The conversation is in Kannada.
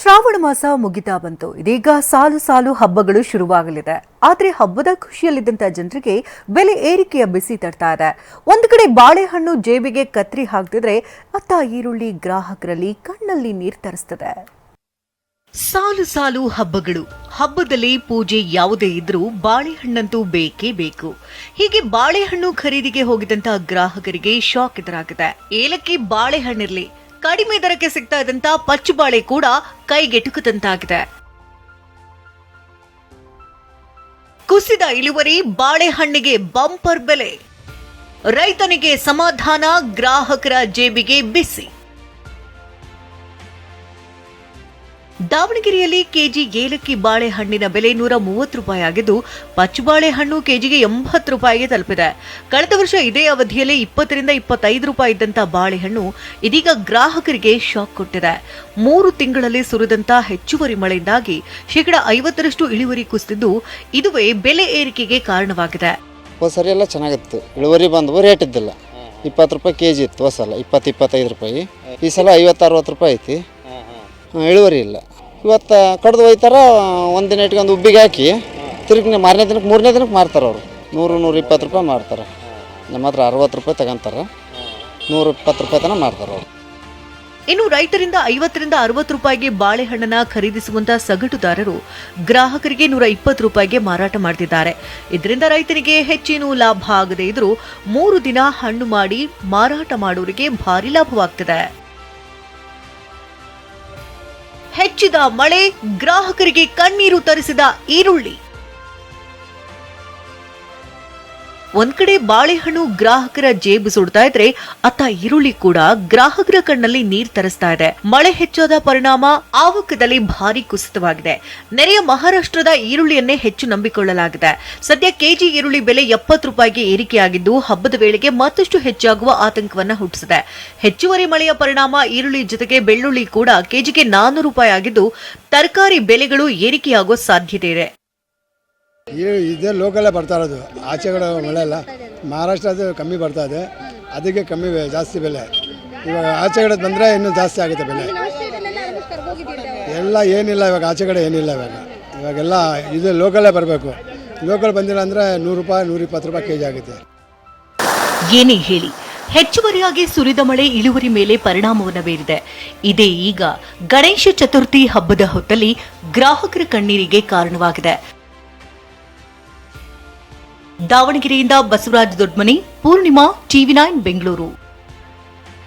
ಶ್ರಾವಣ ಮಾಸ ಮುಗಿತಾ ಬಂತು. ಇದೀಗ ಸಾಲು ಸಾಲು ಹಬ್ಬಗಳು ಶುರುವಾಗಲಿದೆ. ಆದರೆ ಹಬ್ಬದ ಖುಷಿಯಲ್ಲಿದ್ದಂತ ಜನರಿಗೆ ಬೆಲೆ ಏರಿಕೆಯ ಬಿಸಿ ತರ್ತಾ ಇದೆ. ಒಂದು ಕಡೆ ಬಾಳೆಹಣ್ಣು ಜೇಬಿಗೆ ಕತ್ರಿ ಹಾಕ್ತಿದ್ರೆ ಅತ್ತ ಈರುಳ್ಳಿ ಗ್ರಾಹಕರಲ್ಲಿ ಕಣ್ಣಲ್ಲಿ ನೀರ್ ತರಿಸ್ತದೆ. ಸಾಲು ಸಾಲು ಹಬ್ಬಗಳು. ಹಬ್ಬದಲ್ಲಿ ಪೂಜೆ ಯಾವುದೇ ಇದ್ರೂ ಬಾಳೆಹಣ್ಣಂತೂ ಬೇಕೇ ಬೇಕು. ಹೀಗೆ ಬಾಳೆಹಣ್ಣು ಖರೀದಿಗೆ ಹೋಗಿದಂತ ಗ್ರಾಹಕರಿಗೆ ಶಾಕ್ ಎದುರಾಗಿದೆ. ಏಲಕ್ಕಿ ಬಾಳೆಹಣ್ಣಿರ್ಲಿ. ಕಡಿಮೆ ದರಕ್ಕೆ ಸಿಗ್ತಾ ಇದ್ದಂತ ಪಚ್ಚುಬಾಳೆ ಕೂಡ ಕೈಗೆಟುಕದಂತಾಗಿದೆ ಕುಸಿದ ಇಳುವರಿ ಬಾಳೆಹಣ್ಣಿಗೆ ಬಂಪರ್ ಬೆಲೆ. ರೈತನಿಗೆ ಸಮಾಧಾನ, ಗ್ರಾಹಕರ ಜೇಬಿಗೆ ಬಿಸಿ. ದಾವಣಗೆರೆಯಲ್ಲಿ ಕೆಜಿ ಏಲಕ್ಕಿ ಬಾಳೆಹಣ್ಣಿನ ಬೆಲೆ ನೂರ ಮೂವತ್ತು ರೂಪಾಯಿ ಆಗಿದ್ದು ಪಚ್ಚು ಬಾಳೆಹಣ್ಣು ಕೆಜಿಗೆ ಎಂಬತ್ತು ರೂಪಾಯಿಗೆ ತಲುಪಿದೆ. ಕಳೆದ ವರ್ಷ ಇದೇ ಅವಧಿಯಲ್ಲಿ ಇಪ್ಪತ್ತರಿಂದ ಇಪ್ಪತ್ತೈದು ರೂಪಾಯಿ ಇದ್ದಂಥ ಬಾಳೆಹಣ್ಣು ಇದೀಗ ಗ್ರಾಹಕರಿಗೆ ಶಾಕ್ ಕೊಟ್ಟಿದೆ. ಮೂರು ತಿಂಗಳಲ್ಲಿ ಸುರಿದಂತ ಹೆಚ್ಚುವರಿ ಮಳೆಯಿಂದಾಗಿ ಶೇಕಡ ಐವತ್ತರಷ್ಟು ಇಳುವರಿ ಕುಸಿದಿದ್ದು, ಇದುವೇ ಬೆಲೆ ಏರಿಕೆಗೆ ಕಾರಣವಾಗಿದೆ. ಸರಿ ಚೆನ್ನಾಗಿತ್ತು. ಇಳುವರಿ ಬಂದವು, ರೇಟ್ ಇದ್ದಿಲ್ಲ. ಇಪ್ಪತ್ತು ರೂಪಾಯಿ ಕೆ ಜಿ ಇತ್ತು ಹೊಸಲ್ಲ ಸಲ ಇಪ್ಪತ್ತು, ಇಪ್ಪತ್ತೈದು ರೂಪಾಯಿ. ಈ ಸಲ ಐವತ್ತು, ಅರವತ್ತು ರೂಪಾಯಿ ಐತಿ. ಇಳುವರಿ ಇಲ್ಲ. ಇವತ್ತು ಕಡ್ದು ಹೋಯ್ತಾರ ಒಂದು ದಿನ ಇಟ್ಕೊಂಡು ಉಬ್ಬಿಗೆ ಹಾಕಿ ತಿರುಗಿ ಮಾರನೇ ದಿನಕ್ಕೆ, ಮೂರನೇ ದಿನಕ್ಕೆ ಮಾರ್ತಾರೆ ಅವರು. ನೂರು ನೂರ ಇಪ್ಪತ್ತು ರೂಪಾಯಿ ಮಾರ್ತಾರೆ. ನಮ್ಮ ಹತ್ರ ಅರವತ್ತು ರೂಪಾಯಿ ತಗೊಂತಾರೆ. ನೂರ, ಇಪ್ಪತ್ತು ರೂಪಾಯಿ ತನಕ ಮಾರ್ತಾರೆ ಅವರು. ಇನ್ನು ರೈತರಿಂದ ಐವತ್ತರಿಂದ ಅರವತ್ತು ರೂಪಾಯಿಗೆ ಬಾಳೆಹಣ್ಣನ್ನ ಖರೀದಿಸುವಂತಹ ಸಗಟುದಾರರು ಗ್ರಾಹಕರಿಗೆ ನೂರ ಇಪ್ಪತ್ತು ರೂಪಾಯಿಗೆ ಮಾರಾಟ ಮಾಡ್ತಿದ್ದಾರೆ. ಇದರಿಂದ ರೈತರಿಗೆ ಹೆಚ್ಚಿನ ಲಾಭ ಆಗದೇ ಇದ್ರೂ ಮೂರು ದಿನ ಹಣ್ಣು ಮಾಡಿ ಮಾರಾಟ ಮಾಡೋರಿಗೆ ಭಾರಿ ಲಾಭವಾಗ್ತಿದೆ. ಹೆಚ್ಚಿದ ಮಳೆ ಗ್ರಾಹಕರಿಗೆ ಕಣ್ಣೀರು ತರಿಸಿದ ಈರುಳ್ಳಿ. ಒಂದ್ ಕಡೆ ಬಾಳೆಹಣ್ಣು ಗ್ರಾಹಕರ ಜೇಬು ಸುಡ್ತಾ ಇದ್ರೆ ಅತ್ತ ಈರುಳ್ಳಿ ಕೂಡ ಗ್ರಾಹಕರ ಕಣ್ಣಲ್ಲಿ ನೀರ್ ತರಿಸ್ತಾ ಇದೆ. ಮಳೆ ಹೆಚ್ಚಾದ ಪರಿಣಾಮ ಆವಕದಲ್ಲಿ ಭಾರಿ ಕುಸಿತವಾಗಿದೆ. ನೆರೆಯ ಮಹಾರಾಷ್ಟ್ರದ ಈರುಳ್ಳಿಯನ್ನೇ ಹೆಚ್ಚು ನಂಬಿಕೊಳ್ಳಲಾಗಿದೆ. ಸದ್ಯ ಕೆಜಿ ಈರುಳ್ಳಿ ಬೆಲೆ ಎಪ್ಪತ್ತು ರೂಪಾಯಿಗೆ ಏರಿಕೆಯಾಗಿದ್ದು, ಹಬ್ಬದ ವೇಳೆಗೆ ಮತ್ತಷ್ಟು ಹೆಚ್ಚಾಗುವ ಆತಂಕವನ್ನ ಹುಟ್ಟಿಸಿದೆ. ಹೆಚ್ಚುವರಿ ಮಳೆಯ ಪರಿಣಾಮ ಈರುಳ್ಳಿ ಜೊತೆಗೆ ಬೆಳ್ಳುಳ್ಳಿ ಕೂಡ ಕೆಜಿಗೆ ನಾನ್ನೂರು ರೂಪಾಯಿ ಆಗಿದ್ದು, ತರಕಾರಿ ಬೆಲೆಗಳು ಏರಿಕೆಯಾಗುವ ಸಾಧ್ಯತೆ ಇದೆ. ಇದೇ ಲೋಕಲ್ಲೇ ಬರ್ತಾ ಇರೋದು. ಆಚೆ ಕಡೆ ಮಳೆ ಅಲ್ಲ ಮಹಾರಾಷ್ಟ್ರದ ಕಮ್ಮಿ ಬರ್ತಾ ಇದೆ. ಅದಕ್ಕೆ ಕಮ್ಮಿ ಜಾಸ್ತಿ ಬೆಲೆ. ಇವಾಗ ಆಚೆ ಕಡೆ ಬಂದರೆ ಇನ್ನೂ ಜಾಸ್ತಿ ಆಗುತ್ತೆ ಬೆಲೆ. ಎಲ್ಲ ಏನಿಲ್ಲ ಇವಾಗ, ಆಚೆ ಕಡೆ ಏನಿಲ್ಲ ಇವಾಗ. ಇವಾಗೆಲ್ಲ ಇದು ಲೋಕಲ್ಲೇ ಬರಬೇಕು. ಲೋಕಲ್ ಬಂದಿಲ್ಲ ಅಂದರೆ ನೂರು ರೂಪಾಯಿ ನೂರಿಪ್ಪತ್ತು ರೂಪಾಯಿ ಕೆ ಜಿ ಆಗುತ್ತೆ. ಏನೇ ಹೇಳಿ, ಹೆಚ್ಚುವರಿಯಾಗಿ ಸುರಿದ ಮಳೆ ಇಳುವರಿ ಮೇಲೆ ಪರಿಣಾಮವನ್ನು ಬೀರಿದೆ ಇದೇ ಈಗ ಗಣೇಶ ಚತುರ್ಥಿ ಹಬ್ಬದ ಹೊತ್ತಲ್ಲಿ ಗ್ರಾಹಕರ ಕಣ್ಣೀರಿಗೆ ಕಾರಣವಾಗಿದೆ. ದಾವಣಗೆರೆಯಿಂದ ಬಸವರಾಜ ದೊಡ್ಮನಿ ಪೂರ್ಣಿಮಾ ಟಿವಿ ನೈನ್ ಬೆಂಗಳೂರು.